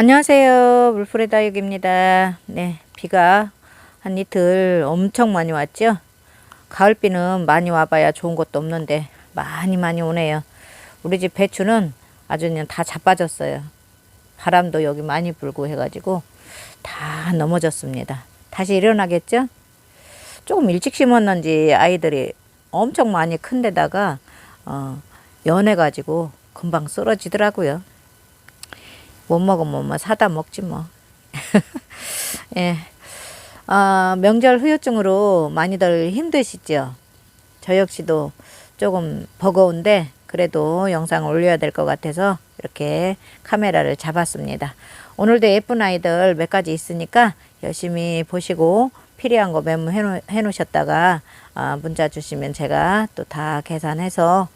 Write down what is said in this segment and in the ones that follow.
안녕하세요. 물풀의 다육입니다. 네, 비가 한 이틀 엄청 많이 왔죠? 가을비는 많이 와봐야 좋은 것도 없는데 많이 많이 오네요. 우리 집 배추는 아주 그냥 다 자빠졌어요. 바람도 여기 많이 불고 해가지고 다 넘어졌습니다. 다시 일어나겠죠? 조금 일찍 심었는지 아이들이 엄청 많이 큰 데다가 어, 연해가지고 금방 쓰러지더라고요. 못 먹으면 뭐 사다 먹지 뭐. 예. 아, 명절 후유증으로 많이들 힘드시죠? 저 역시도 조금 버거운데 그래도 영상을 올려야 될 것 같아서 이렇게 카메라를 잡았습니다. 오늘도 예쁜 아이들 몇 가지 있으니까 열심히 보시고 필요한 거 메모해 놓으셨다가 아, 문자 주시면 제가 또 다 계산해서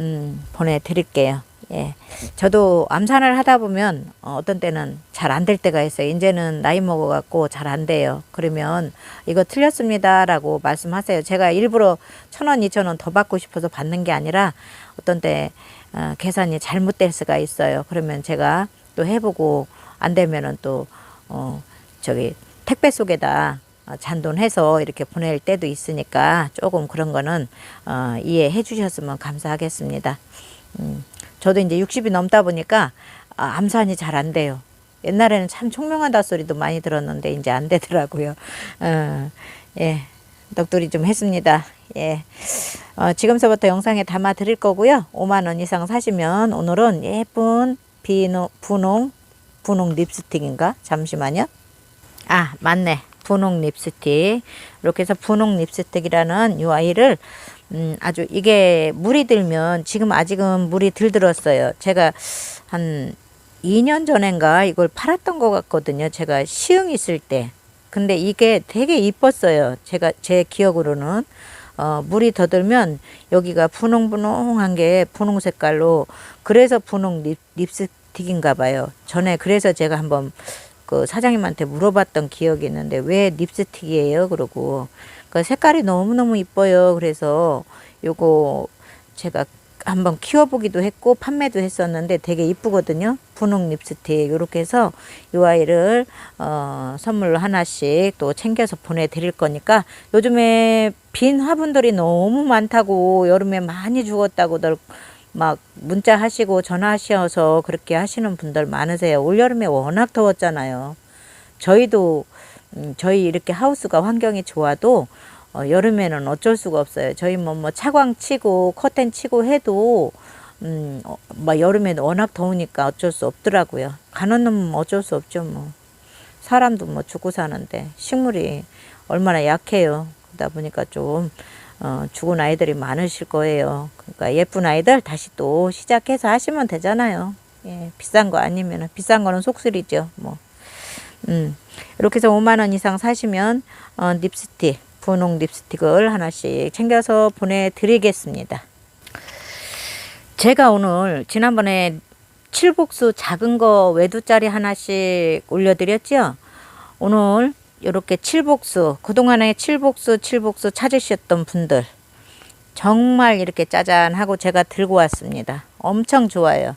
음, 보내드릴게요. 예. 저도 암산을 하다 보면 어, 어떤 때는 잘 안 될 때가 있어요. 이제는 나이 먹어갖고 잘 안 돼요. 그러면 이거 틀렸습니다라고 말씀하세요. 제가 일부러 천 원, 이천 원 더 받고 싶어서 받는 게 아니라 어떤 때 어, 계산이 잘못될 수가 있어요. 그러면 제가 또 해보고 안 되면은 또 어, 저기 택배 속에다 어, 잔돈해서 이렇게 보낼 때도 있으니까 조금 그런 거는 어, 이해해 주셨으면 감사하겠습니다. 음, 저도 이제 60이 넘다 보니까 아, 암산이 잘 안 돼요. 옛날에는 참 총명하다 소리도 많이 들었는데 이제 안 되더라고요. 어, 예, 넋두리 좀 했습니다. 예, 어, 지금서부터 영상에 담아 드릴 거고요. 5만 원 이상 사시면 오늘은 예쁜 비노 분홍 분홍 립스틱인가? 잠시만요. 아, 맞네. 분홍 립스틱. 이렇게 해서 분홍 립스틱이라는 이 아이를 음, 아주 이게 물이 들면 지금 아직은 물이 들 들었어요. 제가 한 2년 전인가 이걸 팔았던 것 같거든요. 제가 시흥 있을 때. 근데 이게 되게 이뻤어요. 제가 제 기억으로는 어, 물이 더 들면 여기가 분홍분홍한 게 분홍 색깔로 그래서 분홍 립, 립스틱인가 봐요. 전에 그래서 제가 한번 그 사장님한테 물어봤던 기억이 있는데 왜 립스틱이에요? 그러고 그 색깔이 너무너무 이뻐요. 그래서 요거 제가 한번 키워보기도 했고 판매도 했었는데 되게 이쁘거든요. 분홍 립스틱 이렇게 해서 이 아이를 어, 선물로 하나씩 또 챙겨서 보내드릴 거니까 요즘에 빈 화분들이 너무 많다고 여름에 많이 죽었다고들 막 문자 하시고 전화하셔서 그렇게 하시는 분들 많으세요. 올여름에 워낙 더웠잖아요. 저희도 음, 저희 이렇게 하우스가 환경이 좋아도 어, 여름에는 어쩔 수가 없어요. 저희 뭐, 뭐 차광 치고 커튼 치고 해도 음, 어, 뭐 여름에는 워낙 더우니까 어쩔 수 없더라고요. 가는 놈은 어쩔 수 없죠 뭐. 사람도 뭐 죽고 사는데 식물이 얼마나 약해요. 그러다 보니까 좀 어, 죽은 아이들이 많으실 거예요. 그러니까 예쁜 아이들 다시 또 시작해서 하시면 되잖아요. 예, 비싼 거 아니면 비싼 거는 속쓰리죠. 뭐. 음, 이렇게 해서 5만 원 이상 사시면 어, 립스틱, 분홍 립스틱을 하나씩 챙겨서 보내드리겠습니다. 제가 오늘 지난번에 칠복수 작은 거 외두짜리 하나씩 올려드렸죠. 오늘 이렇게 칠복수 그동안에 칠복수 칠복수 찾으셨던 분들 정말 이렇게 짜잔하고 제가 들고 왔습니다. 엄청 좋아요.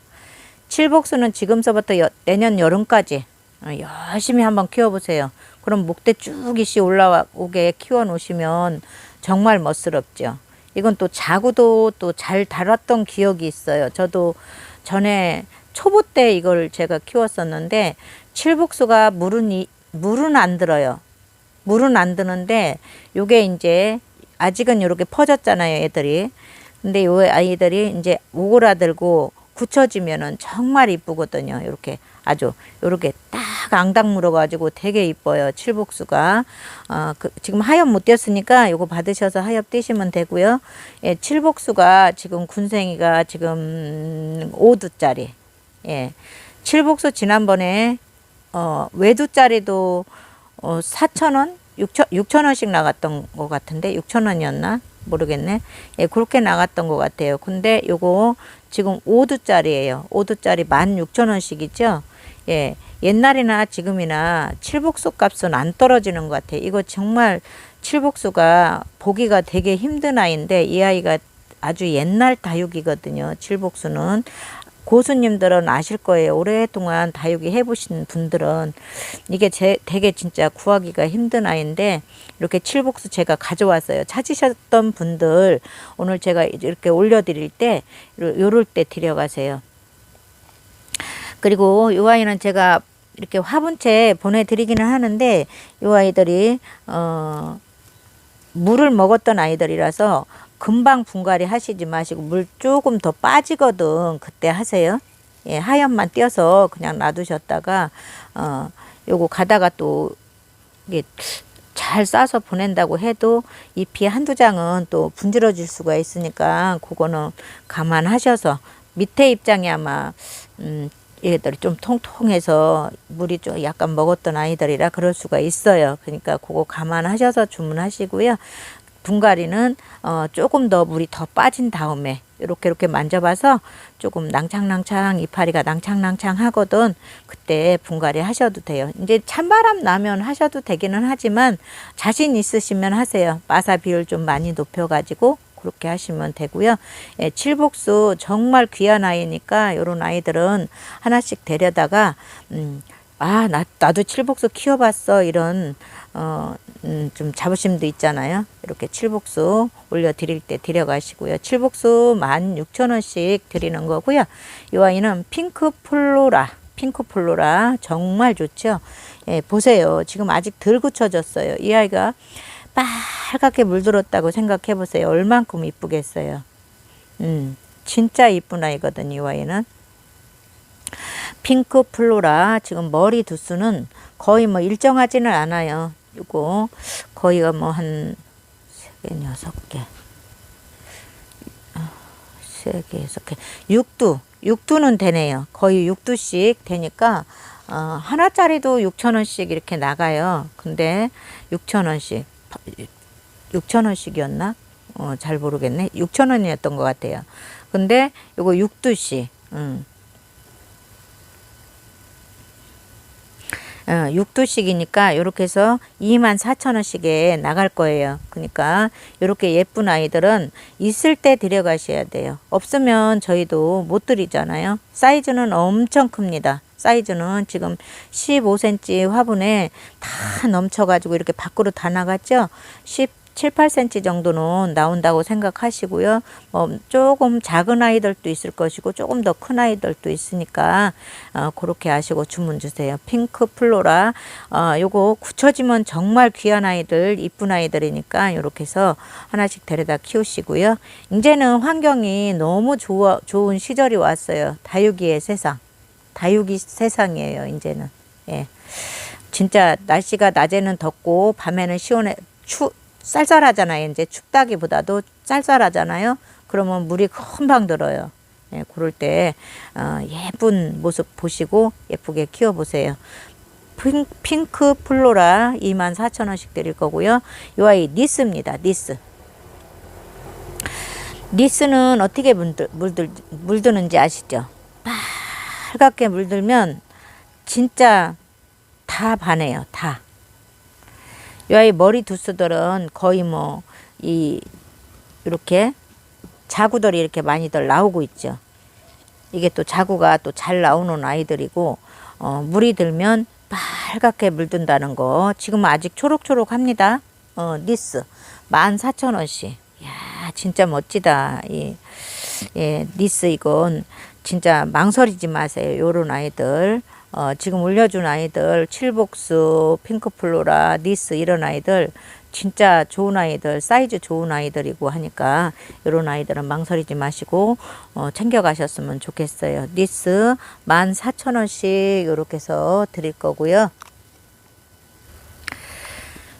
칠복수는 지금서부터 여- 내년 여름까지 어, 열심히 한번 키워보세요. 그럼 목대 쭉 이씨 올라오게 키워 놓으시면 정말 멋스럽죠. 이건 또 자구도 또 잘 달았던 기억이 있어요. 저도 전에 초보 때 이걸 제가 키웠었는데 칠복수가 물은 이, 물은 안 들어요. 물은 안 드는데 요게 이제 아직은 요렇게 퍼졌잖아요, 애들이. 근데 요 아이들이 이제 오그라들고 굳혀지면은 정말 이쁘거든요. 요렇게 아주 요렇게 딱 앙당 물어가지고 되게 이뻐요. 칠복수가. 어, 그, 지금 하엽 못 띄었으니까 요거 받으셔서 하엽 띄시면 되고요. 예, 칠복수가 지금 군생이가 지금 5두짜리. 예. 칠복수 지난번에 어, 외두짜리도 어, 4,000원? 6천, 6,000원씩 나갔던 것 같은데, 6,000원이었나? 모르겠네. 예, 그렇게 나갔던 것 같아요. 근데 요거 지금 5두짜리예요. 5두짜리 16,000원씩이죠. 예, 옛날이나 지금이나 칠복수 값은 안 떨어지는 것 같아요. 이거 정말 칠복수가 보기가 되게 힘든 아이인데, 이 아이가 아주 옛날 다육이거든요. 칠복수는. 고수님들은 아실 거예요. 오랫동안 다육이 해보신 분들은 이게 제, 되게 진짜 구하기가 힘든 아이인데 이렇게 칠복수 제가 가져왔어요. 찾으셨던 분들 오늘 제가 이렇게 올려드릴 때 요- 요럴 때 데려가세요. 그리고 이 아이는 제가 이렇게 화분채 보내드리기는 하는데 이 아이들이 어 물을 먹었던 아이들이라서 금방 분갈이 하시지 마시고 물 조금 더 빠지거든 그때 하세요. 예, 하얀만 띄어서 그냥 놔두셨다가 어 요거 가다가 또 이게 잘 싸서 보낸다고 해도 잎이 한두 장은 또 분질러질 수가 있으니까 그거는 감안하셔서 밑에 입장이 아마 음 얘들이 좀 통통해서 물이 좀 약간 먹었던 아이들이라 그럴 수가 있어요. 그러니까 그거 감안하셔서 주문하시고요. 분갈이는 어 조금 더 물이 더 빠진 다음에 이렇게 이렇게 만져봐서 조금 낭창낭창 이파리가 낭창낭창 하거든 그때 분갈이 하셔도 돼요. 이제 찬바람 나면 하셔도 되기는 하지만 자신 있으시면 하세요. 마사 비율 좀 많이 높여가지고 그렇게 하시면 되고요. 예, 칠복수 정말 귀한 아이니까 이런 아이들은 하나씩 데려다가 음, 아, 나, 나도 칠복수 키워봤어. 이런, 어, 음, 좀 자부심도 있잖아요. 이렇게 칠복수 올려드릴 때 데려가시고요. 칠복수 16,000원씩 드리는 거고요. 이 아이는 핑크 플로라. 핑크 플로라. 정말 좋죠. 예, 보세요. 지금 아직 덜 굳혀졌어요. 이 아이가 빨갛게 물들었다고 생각해 보세요. 얼만큼 이쁘겠어요. 음, 진짜 이쁜 아이거든요. 이 아이는. 핑크 플로라 지금 머리 두수는 거의 뭐 일정하지는 않아요. 이거 거의가 뭐한세 개, 여섯 개, 아, 세 개, 여섯 개, 육두, 육두는 되네요. 거의 육두씩 되니까 어, 하나짜리도 6천 원씩 이렇게 나가요. 근데 6천 원씩, 6천 원씩이었나? 어, 잘 모르겠네. 6천 원이었던 것 같아요. 근데 요거 육두씩, 음. 어, 6두씩이니까 이렇게 해서 2만 4천 원씩에 나갈 거예요. 그러니까 이렇게 예쁜 아이들은 있을 때 데려가셔야 돼요. 없으면 저희도 못 드리잖아요. 사이즈는 엄청 큽니다. 사이즈는 지금 15cm 화분에 다 넘쳐가지고 이렇게 밖으로 다 나갔죠. 10 7, 8cm 정도는 나온다고 생각하시고요. 뭐 조금 작은 아이들도 있을 것이고 조금 더 큰 아이들도 있으니까 어, 그렇게 아시고 주문 주세요. 핑크 플로라 어, 요거 굳혀지면 정말 귀한 아이들, 이쁜 아이들이니까 이렇게 해서 하나씩 데려다 키우시고요. 이제는 환경이 너무 좋아, 좋은 시절이 왔어요. 다육이의 세상. 다육이 세상이에요, 이제는. 예. 진짜 날씨가 낮에는 덥고 밤에는 시원해 추 쌀쌀하잖아요. 이제 춥다기보다도 쌀쌀하잖아요. 그러면 물이 금방 들어요. 예, 그럴 때 어, 예쁜 모습 보시고 예쁘게 키워보세요. 핑, 핑크 플로라 24,000원씩 드릴 거고요. 이 아이 니스입니다. 니스. 니스는 어떻게 물들, 물들, 물드는지 아시죠? 빨갛게 물들면 진짜 다 반해요. 다. 이 아이 머리 두수들은 거의 뭐 이 이렇게 자구들이 이렇게 많이들 나오고 있죠. 이게 또 자구가 또 잘 나오는 아이들이고 어, 물이 들면 빨갛게 물든다는 거 지금 아직 초록초록합니다. 어, 니스 14,000원씩. 야 진짜 멋지다. 이 예, 니스 이건 진짜 망설이지 마세요. 요런 아이들. 어, 지금 올려준 아이들, 칠복수, 핑크플로라, 니스 이런 아이들 진짜 좋은 아이들, 사이즈 좋은 아이들이고 하니까 이런 아이들은 망설이지 마시고 어, 챙겨가셨으면 좋겠어요. 니스 14,000원씩 이렇게 해서 드릴 거고요.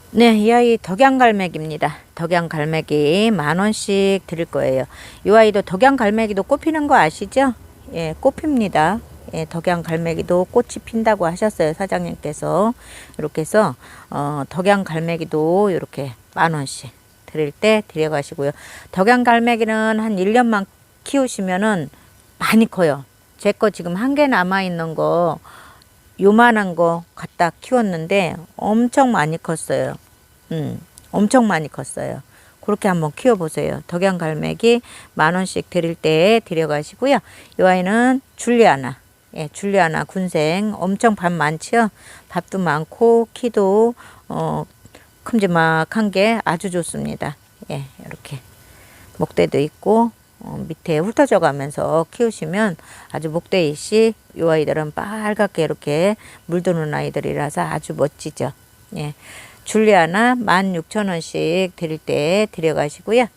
네, 이 아이 덕양갈매기입니다. 덕양갈매기 만 원씩 드릴 거예요. 이 아이도 덕양갈매기도 꽃피는 거 아시죠? 예, 꽃핍니다. 예, 덕양 갈매기도 꽃이 핀다고 하셨어요 사장님께서 이렇게 해서 어, 덕양 갈매기도 이렇게 만 원씩 드릴 때 데려가시고요. 덕양 갈매기는 한 1년만 키우시면은 많이 커요. 제 거 지금 한 개 남아 있는 거 요만한 거 갖다 키웠는데 엄청 많이 컸어요. 음, 엄청 많이 컸어요. 그렇게 한번 키워보세요. 덕양 갈매기 만 원씩 드릴 때 드려가시고요. 이 아이는 줄리아나, 예, 줄리아나 군생 엄청 밥 많지요. 밥도 많고 키도 어, 큼지막한 게 아주 좋습니다. 예, 이렇게 목대도 있고 어, 밑에 훑어져 가면서 키우시면 아주 목대이씨 이 아이들은 빨갛게 이렇게 물드는 아이들이라서 아주 멋지죠. 예. 줄리아나 16,000원씩 드릴 때 드려가시고요.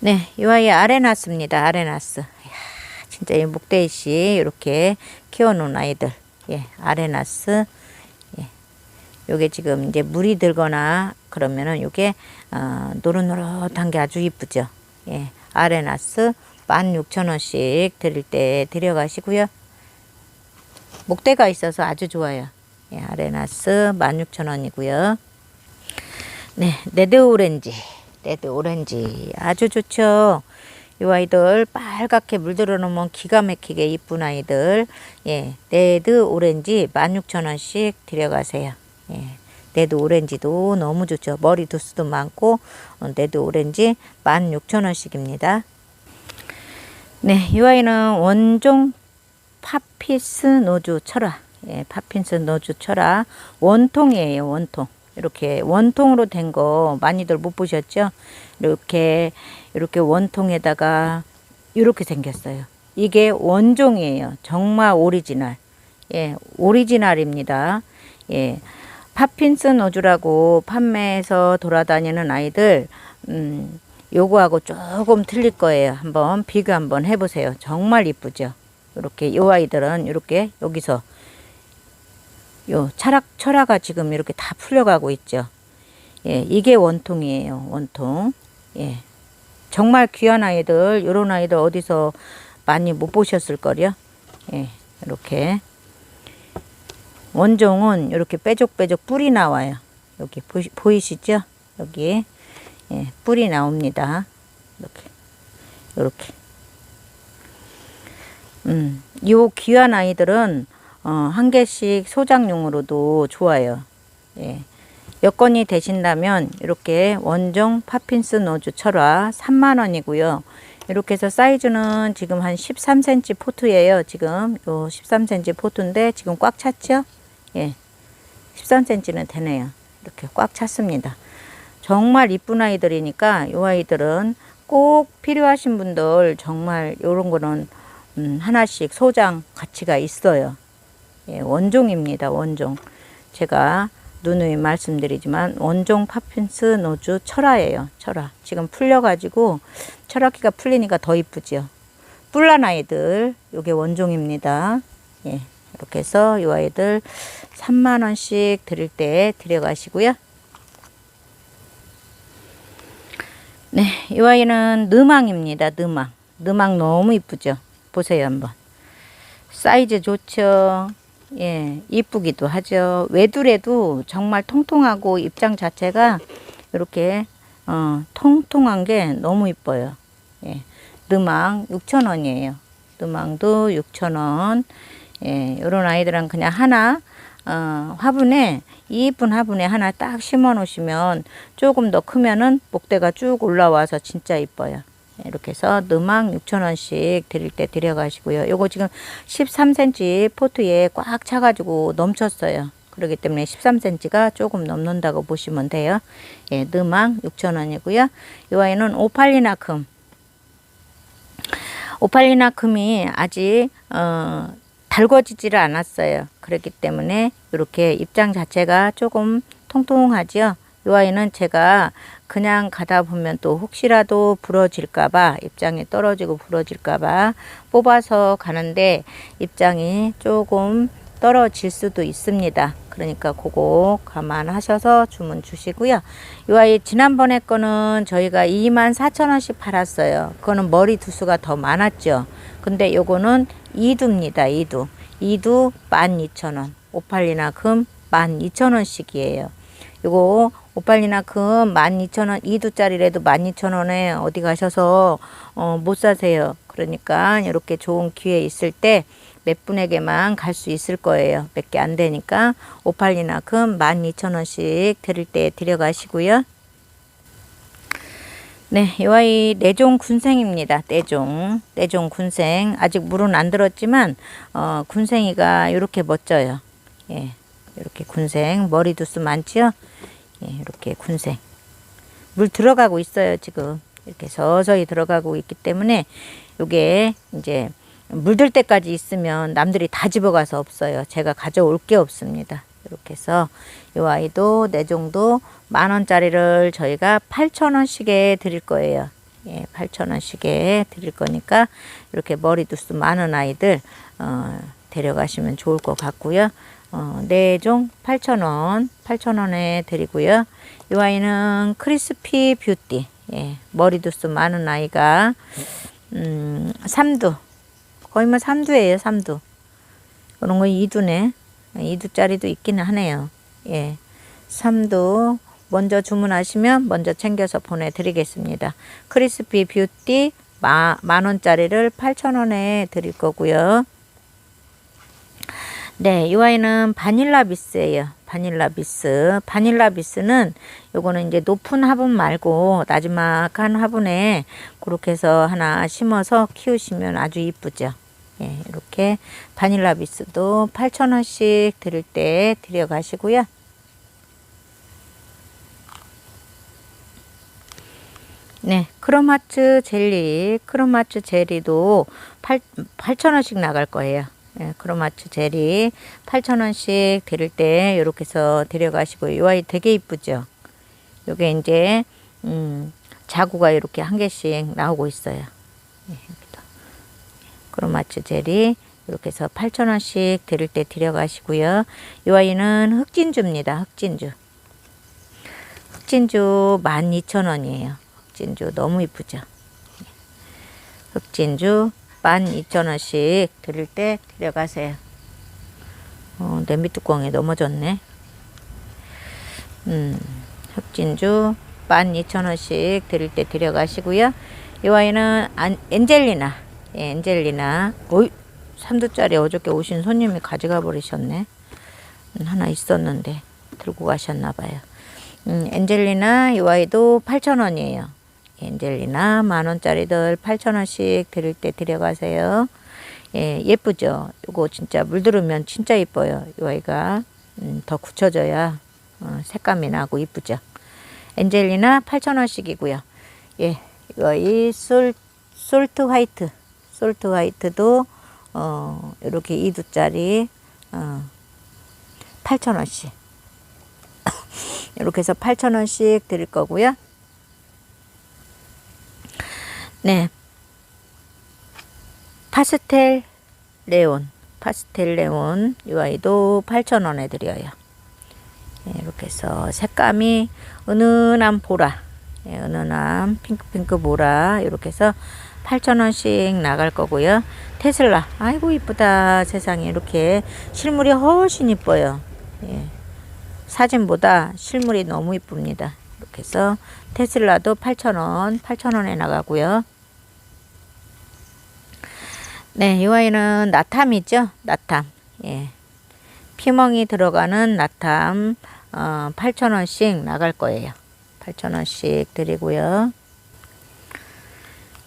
네, 이 아이 아레나스입니다. 아레나스. 이야, 진짜 이 목대이씨 이렇게 키워놓은 아이들. 예, 아레나스. 예. 요게 지금 이제 물이 들거나 그러면은 요게 어, 노릇노릇한 게 아주 이쁘죠. 예, 아레나스 16,000원씩 드릴 때 드려가시고요. 목대가 있어서 아주 좋아요. 예, 아레나스 16,000원이고요. 네, 레드 오렌지. 레드 오렌지. 아주 좋죠. 이 아이들 빨갛게 물들어 놓으면 기가 막히게 이쁜 아이들. 예, 레드 오렌지 16,000원씩 드려가세요. 예. 레드 오렌지도 너무 좋죠. 머리 두수도 많고 어, 레드 오렌지 16,000원씩입니다. 네, 이 아이는 원종 파피스 노주 철화. 예, 파피스 노주 철화 원통이에요. 원통. 이렇게 원통으로 된 거 많이들 못 보셨죠? 이렇게 이렇게 원통에다가 이렇게 생겼어요. 이게 원종이에요. 정말 오리지널. 예, 오리지널입니다. 예. 파핀스 노주라고 판매해서 돌아다니는 아이들, 음, 요거하고 조금 틀릴 거예요. 한번 비교 한번 해보세요. 정말 이쁘죠? 이렇게 요 아이들은 이렇게 여기서 요 철학 철화가 지금 이렇게 다 풀려가고 있죠. 예, 이게 원통이에요. 원통. 예. 정말 귀한 아이들, 요런 아이들 어디서 많이 못 보셨을 거요. 예, 이렇게. 원종은 이렇게 빼족빼족 뿔이 나와요. 여기 보시, 보이 시죠? 여기 예, 뿔이 나옵니다. 이렇게 이렇게. 음, 요 귀한 아이들은 어, 한 개씩 소장용으로도 좋아요. 예. 여건이 되신다면 이렇게 원종 파핀스 노즈 철화 3만 원이고요. 이렇게 해서 사이즈는 지금 한 13cm 포트예요. 지금 요 13cm 포트인데 지금 꽉 찼죠? 예. 13cm는 되네요. 이렇게 꽉 찼습니다. 정말 이쁜 아이들이니까 이 아이들은 꼭 필요하신 분들 정말 이런 거는 음, 하나씩 소장 가치가 있어요. 예, 원종입니다. 원종. 제가 누누이 말씀드리지만 원종 파핀스 노주 철화예요. 철화. 지금 풀려가지고 철화기가 풀리니까 더 이쁘죠. 뿔난 아이들 요게 원종입니다. 예, 이렇게 해서 이 아이들 3만 원씩 드릴 때 드려가시고요. 네, 이 아이는 느망입니다. 느망. 느망 너무 이쁘죠. 보세요 한번. 사이즈 좋죠. 예, 이쁘기도 하죠. 외두래도 정말 통통하고 입장 자체가 이렇게 어, 통통한 게 너무 이뻐요. 예, 느망 6,000원이에요. 느망도 6,000원. 예, 요런 아이들은 그냥 하나 어, 화분에 이쁜 화분에 하나 딱 심어 놓으시면 조금 더 크면은 목대가 쭉 올라와서 진짜 이뻐요. 이렇게 해서 느망 6,000원씩 드릴 때 드려가시고요. 요거 지금 13cm 포트에 꽉 차가지고 넘쳤어요. 그렇기 때문에 13cm가 조금 넘는다고 보시면 돼요. 예, 느망 6,000원이고요. 이 아이는 오팔리나큼. 오팔리나큼이 아직 어, 달궈지지를 않았어요. 그렇기 때문에 이렇게 입장 자체가 조금 통통하지요. 이 아이는 제가 그냥 가다 보면 또 혹시라도 부러질까봐 입장이 떨어지고 부러질까봐 뽑아서 가는데 입장이 조금 떨어질 수도 있습니다. 그러니까 그거 감안하셔서 주문 주시고요. 이 아이 지난번에 거는 저희가 2만 4천 원씩 팔았어요. 그거는 머리 두수가 더 많았죠. 근데 요거는 이두입니다. 이두. 이두 12,000원. 오팔리나 금 12,000원씩이에요. 요거 오팔리나 금 12,000원 2두짜리라도 12,000원에 어디 가셔서 어, 못 사세요. 그러니까 이렇게 좋은 기회 있을 때 몇 분에게만 갈 수 있을 거예요. 몇 개 안 되니까 오팔리나 금 12,000원씩 드릴 때 드려가시고요. 네, 이 아이 내종 군생입니다. 내종, 내종 군생. 아직 물은 안 들었지만 어, 군생이가 이렇게 멋져요. 예, 이렇게 군생. 머리 두수 많지요? 예, 이렇게 군생. 물 들어가고 있어요, 지금. 이렇게 서서히 들어가고 있기 때문에 요게 이제 물들 때까지 있으면 남들이 다 집어가서 없어요. 제가 가져올 게 없습니다. 이렇게 해서 이 아이도 내종도 만 원짜리를 저희가 8천 원씩에 드릴 거예요. 예, 8천 원씩에 드릴 거니까 이렇게 머리 두수 많은 아이들 어, 데려가시면 좋을 것 같고요. 어, 내종 8천 원, 8천 원에 드리고요. 이 아이는 크리스피 뷰티, 예, 머리 두수 많은 아이가 음, 삼두 거의 뭐 삼두예요, 삼두. 그런 거 이두네. 이두짜리도 있기는 하네요. 예. 삼두 먼저 주문하시면 먼저 챙겨서 보내드리겠습니다. 크리스피 뷰티 마, 만 원짜리를 8천 원에 드릴 거고요. 네, 이 와인은 바닐라 비스예요. 바닐라 비스. 바닐라 비스는 요거는 이제 높은 화분 말고 나지막한 화분에 그렇게 해서 하나 심어서 키우시면 아주 이쁘죠. 예, 이렇게 바닐라 비스도 8,000원씩 드릴 때 드려 가시고요. 네, 크로마츠 젤리, 크로마츠 젤리도 8, 8,000원씩 나갈 거예요. 예, 크로마츠 젤리 8,000원씩 드릴 때 이렇게 해서 데려가시고 이 아이 되게 이쁘죠? 요게 이제 음, 자구가 이렇게 한 개씩 나오고 있어요. 예, 여기도. 크로마츠 젤이 이렇게 해서 8,000원씩 드릴 때 데려가시고요. 이 아이는 흑진주입니다. 흑진주. 흑진주 12,000원이에요. 흑진주 너무 이쁘죠? 예. 흑진주 12,000원씩 드릴 때 데려가세요. 어, 냄비 뚜껑에 넘어졌네. 음, 흑진주 12,000원씩 드릴 때 데려가시고요. 이 와인은 안, 엔젤리나. 예, 엔젤리나. 오이, 3두짜리 어저께 오신 손님이 가져가 버리셨네. 음, 하나 있었는데 들고 가셨나 봐요. 음, 엔젤리나 이 와이도 8,000원이에요. 엔젤리나 만 원짜리들 8천 원씩 드릴 때 데려가세요. 예, 예쁘죠? 이거 진짜 물들으면 진짜 예뻐요. 이 아이가 음, 더 굳혀져야 어, 색감이 나고 이쁘죠. 엔젤리나 8천 원씩이고요. 예, 이거 이 솔, 솔트 화이트, 솔트 화이트도 어, 이렇게 2두짜리 어, 8천 원씩. 이렇게 해서 8천 원씩 드릴 거고요. 네. 파스텔 레온, 파스텔 레온 이 아이도 8,000원에 드려요. 네, 이렇게 해서 색감이 은은한 보라, 네, 은은한 핑크핑크 보라 이렇게 해서 8,000원씩 나갈 거고요. 테슬라, 아이고 이쁘다 세상에 이렇게 실물이 훨씬 이뻐요. 예. 사진보다 실물이 너무 이쁩니다. 이렇게 해서 테슬라도 8,000원, 8,000원에 나가고요. 네, 이 아이는 나탐이죠. 나탐. 예. 피멍이 들어가는 나탐 어, 8,000원씩 나갈 거예요. 8,000원씩 드리고요.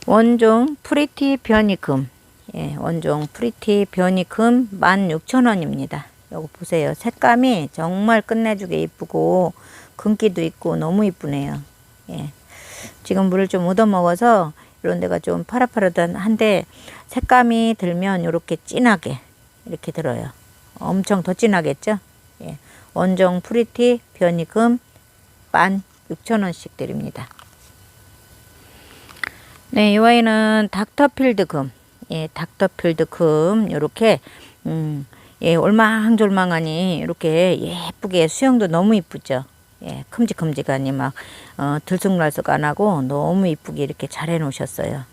원종 프리티 변이금. 예, 원종 프리티 변이금 16,000원입니다. 요거 보세요. 색감이 정말 끝내주게 이쁘고 금기도 있고 너무 이쁘네요. 예. 지금 물을 좀 얻어 먹어서 이런 데가 좀 파릇파릇한데 색감이 들면 이렇게 진하게 이렇게 들어요. 엄청 더 진하겠죠? 예. 원정 프리티 변이금 만 6천원씩 드립니다. 네, 이 와인은 닥터필드 금. 예, 닥터필드 금. 요렇게, 음, 예, 올망졸망하니 이렇게 예쁘게 수영도 너무 이쁘죠. 예, 큼직큼직하니 막 어, 들쑥날쑥 안 하고 너무 이쁘게 이렇게 잘 해놓으셨어요.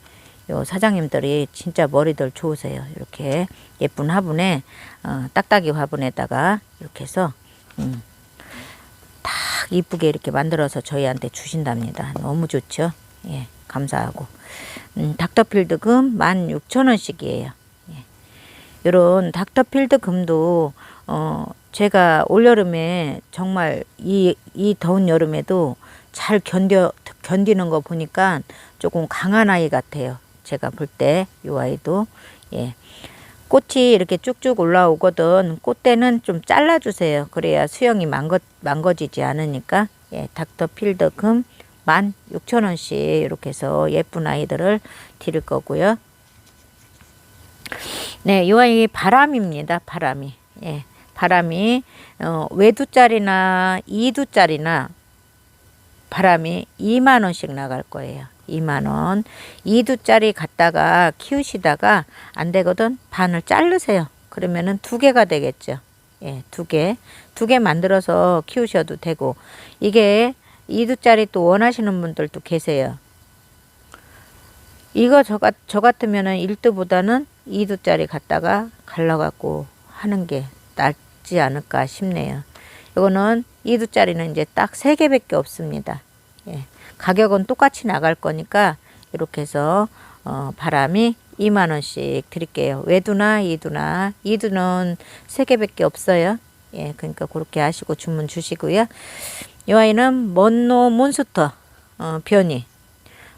요 사장님들이 진짜 머리들 좋으세요. 이렇게 예쁜 화분에 어, 딱딱이 화분에다가 이렇게 해서 음, 딱 이쁘게 이렇게 만들어서 저희한테 주신답니다. 너무 좋죠. 예, 감사하고 음, 닥터필드 금 16,000원씩이에요. 예. 요런 닥터필드 금도 어 제가 올여름에 정말 이, 이 더운 여름에도 잘 견뎌 견디는 거 보니까 조금 강한 아이 같아요. 제가 볼 때 이 아이도 예. 꽃이 이렇게 쭉쭉 올라오거든 꽃대는 좀 잘라주세요. 그래야 수영이 망거, 망가지지 않으니까 예, 닥터필드 금 16,000원씩 이렇게 해서 예쁜 아이들을 드릴 거고요. 네, 이 아이 바람입니다. 바람이. 예, 바람이 어, 외두짜리나 이두짜리나 바람이 2만 원씩 나갈 거예요. 2만 원. 2두짜리 갖다가 키우시다가 안 되거든. 반을 자르세요. 그러면은 두 개가 되겠죠. 예, 두 개. 두 개 만들어서 키우셔도 되고. 이게 2두짜리 또 원하시는 분들도 계세요. 이거 저, 같, 저 같으면은 1두보다는 2두짜리 갖다가 갈라갖고 하는 게 낫지 않을까 싶네요. 이거는 2두짜리는 이제 딱 3개밖에 없습니다. 예. 가격은 똑같이 나갈 거니까 이렇게 해서 어, 바람이 2만 원씩 드릴게요. 외두나 이두나 이두는 3개밖에 없어요. 예, 그러니까 그렇게 하시고 주문 주시고요. 이 아이는 먼노 몬스터 어, 변이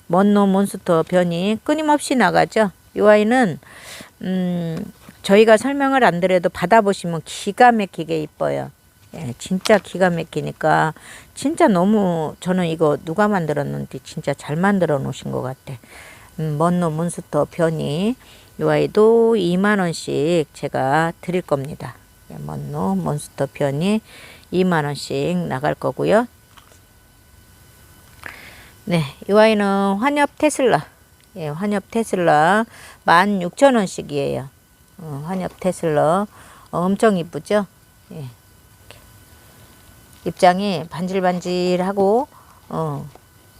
먼노 몬스터 변이 끊임없이 나가죠. 이 아이는 음, 저희가 설명을 안 드려도 받아보시면 기가 막히게 이뻐요. 예, 진짜 기가 막히니까 진짜 너무 저는 이거 누가 만들었는지 진짜 잘 만들어 놓으신 것 같아. 음, 먼노 몬스터 변이 이 아이도 2만 원씩 제가 드릴 겁니다. 예, 먼노 몬스터 변이 2만 원씩 나갈 거고요. 네, 이 아이는 환엽 테슬라. 예, 환엽 테슬라 16,000원씩이에요. 어, 환엽 테슬라 엄청 이쁘죠? 예. 입장이 반질반질하고 어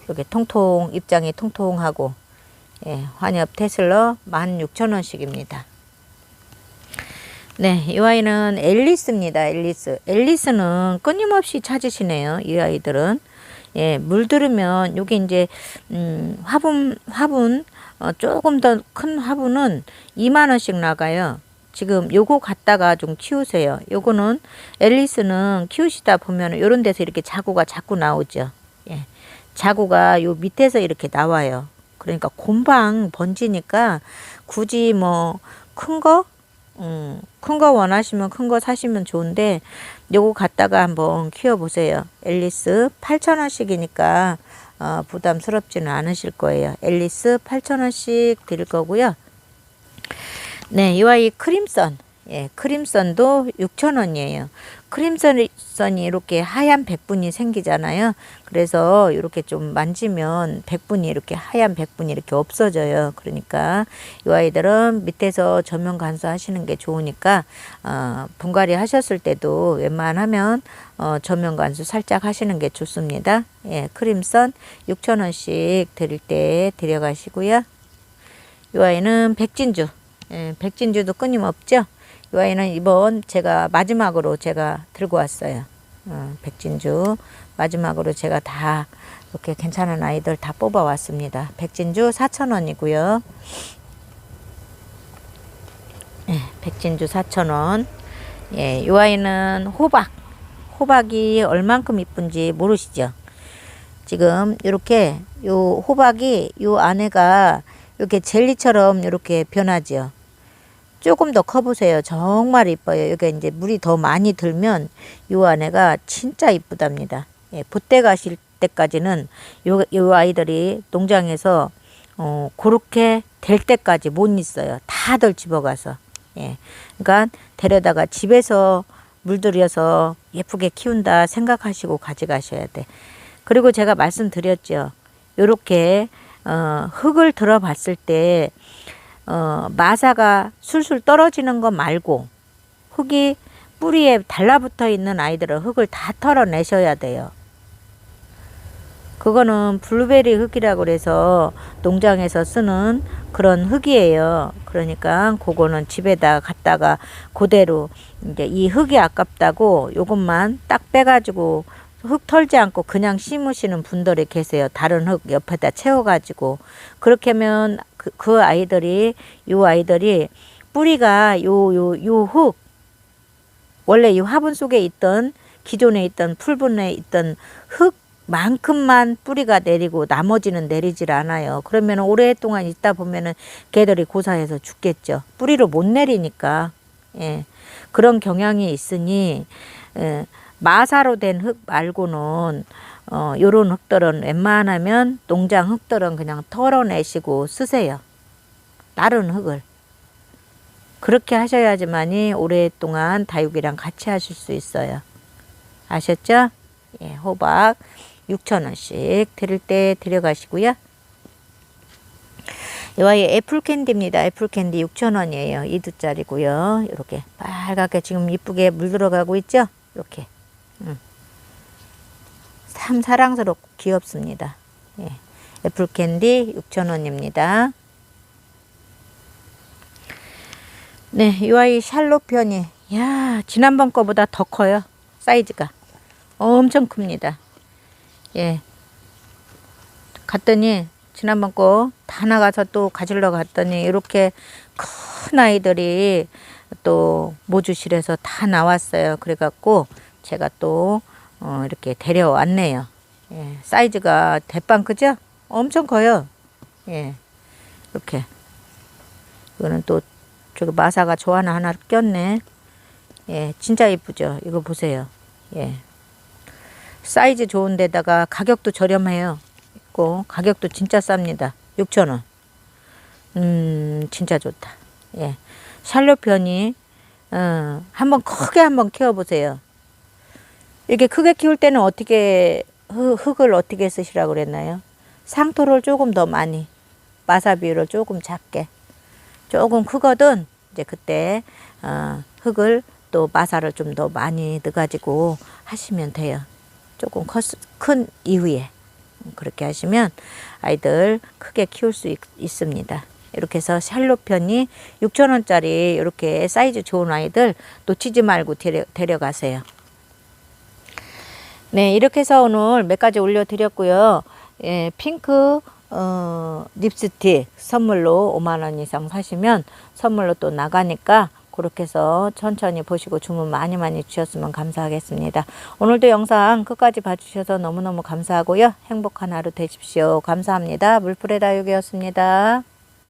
이렇게 통통 입장이 통통하고 예, 환엽 테슬러 16,000원씩입니다. 네, 이 아이는 앨리스입니다. 앨리스. 앨리스는 끊임없이 찾으시네요. 이 아이들은. 예, 물들으면 요게 이제 음, 화분 화분 어, 조금 더 큰 화분은 2만 원씩 나가요. 지금 요거 갖다가 좀 키우세요. 요거는 앨리스는 키우시다 보면 요런 데서 이렇게 자구가 자꾸 나오죠. 예. 자구가 요 밑에서 이렇게 나와요. 그러니까 곰방 번지니까 굳이 뭐 큰 거, 음, 큰 거 원하시면 큰 거 사시면 좋은데 요거 갖다가 한번 키워보세요. 앨리스 8,000원씩이니까 어, 부담스럽지는 않으실 거예요. 앨리스 8,000원씩 드릴 거고요. 네, 이 아이 크림선. 예, 크림선도 6,000원이에요. 크림선이 이렇게 하얀 백분이 생기잖아요. 그래서 이렇게 좀 만지면 백분이 이렇게 하얀 백분이 이렇게 없어져요. 그러니까 이 아이들은 밑에서 전면 간수하시는 게 좋으니까 어, 분갈이 하셨을 때도 웬만하면 어, 전면 간수 살짝 하시는 게 좋습니다. 예, 크림선 6,000원씩 드릴 때 데려가시고요. 이 아이는 백진주. 예, 백진주도 끊임없죠. 이 아이는 이번 제가 마지막으로 제가 들고 왔어요. 어, 백진주 마지막으로 제가 다 이렇게 괜찮은 아이들 다 뽑아 왔습니다. 백진주 4,000원이고요. 예, 백진주 4,000원. 예, 이 아이는 호박. 호박이 얼만큼 이쁜지 모르시죠? 지금 이렇게 요 호박이 요 안에가 이렇게 젤리처럼 이렇게 변하죠. 조금 더 커 보세요. 정말 이뻐요. 여기 이제 물이 더 많이 들면 이 안에가 진짜 이쁘답니다. 예, 봇대 가실 때까지는 요, 요 아이들이 농장에서 어, 그렇게 될 때까지 못 있어요. 다들 집어가서. 예. 그러니까 데려다가 집에서 물들여서 예쁘게 키운다 생각하시고 가져가셔야 돼. 그리고 제가 말씀드렸죠. 요렇게 어, 흙을 들어봤을 때 어, 마사가 술술 떨어지는 거 말고 흙이 뿌리에 달라붙어 있는 아이들은 흙을 다 털어내셔야 돼요. 그거는 블루베리 흙이라고 그래서 농장에서 쓰는 그런 흙이에요. 그러니까 그거는 집에다 갖다가 그대로 이제 이 흙이 아깝다고 요것만 딱 빼가지고 흙 털지 않고 그냥 심으시는 분들이 계세요. 다른 흙 옆에다 채워가지고 그렇게 하면 그, 그 아이들이 이 아이들이 뿌리가 요 요 요 흙 원래 이 화분 속에 있던 기존에 있던 풀분에 있던 흙만큼만 뿌리가 내리고 나머지는 내리질 않아요. 그러면 오랫동안 있다 보면은 개들이 고사해서 죽겠죠. 뿌리로 못 내리니까 예 그런 경향이 있으니 예, 마사로 된 흙 말고는 어 요런 흙들은 웬만하면 농장 흙들은 그냥 털어내시고 쓰세요. 다른 흙을 그렇게 하셔야지만이 오랫동안 다육이랑 같이 하실 수 있어요. 아셨죠? 예, 호박 6,000원씩 드릴 때 드려가시고요. 이와이 애플 캔디입니다. 애플 캔디 6,000원이에요. 2두짜리고요. 이렇게 빨갛게 지금 이쁘게 물 들어가고 있죠? 이렇게. 음. 참 사랑스럽고 귀엽습니다. 예. 애플 캔디 6,000원입니다. 네, 이 아이 샬롯 편이 야 지난번 거보다 더 커요 사이즈가 엄청 큽니다. 예, 갔더니 지난번 거 다 나가서 또 가지러 갔더니 이렇게 큰 아이들이 또 모주실에서 다 나왔어요. 그래갖고 제가 또 어, 이렇게 데려왔네요. 예, 사이즈가 대빵 크죠? 엄청 커요. 예, 이렇게 이거는 또 저기 마사가 저 하나 하나 꼈네. 예, 진짜 이쁘죠? 이거 보세요. 예. 사이즈 좋은 데다가 가격도 저렴해요. 있고 가격도 진짜 쌉니다. 6,000원. 음, 진짜 좋다. 예. 샬롯 편이 어, 한번 크게 한번 키워 보세요. 이렇게 크게 키울 때는 어떻게 흙, 흙을 어떻게 쓰시라고 그랬나요? 상토를 조금 더 많이 마사 비율을 조금 작게 조금 크거든 이제 그때 어, 흙을 또 마사를 좀 더 많이 넣어가지고 하시면 돼요. 조금 컸, 큰 이후에 그렇게 하시면 아이들 크게 키울 수 있, 있습니다. 이렇게 해서 샬롯편이 6천원짜리 이렇게 사이즈 좋은 아이들 놓치지 말고 데려, 데려가세요. 네, 이렇게 해서 오늘 몇 가지 올려드렸고요. 예, 핑크 어, 립스틱 선물로 5만 원 이상 사시면 선물로 또 나가니까 그렇게 해서 천천히 보시고 주문 많이 많이 주셨으면 감사하겠습니다. 오늘도 영상 끝까지 봐주셔서 너무너무 감사하고요. 행복한 하루 되십시오. 감사합니다. 물풀의 다육이었습니다.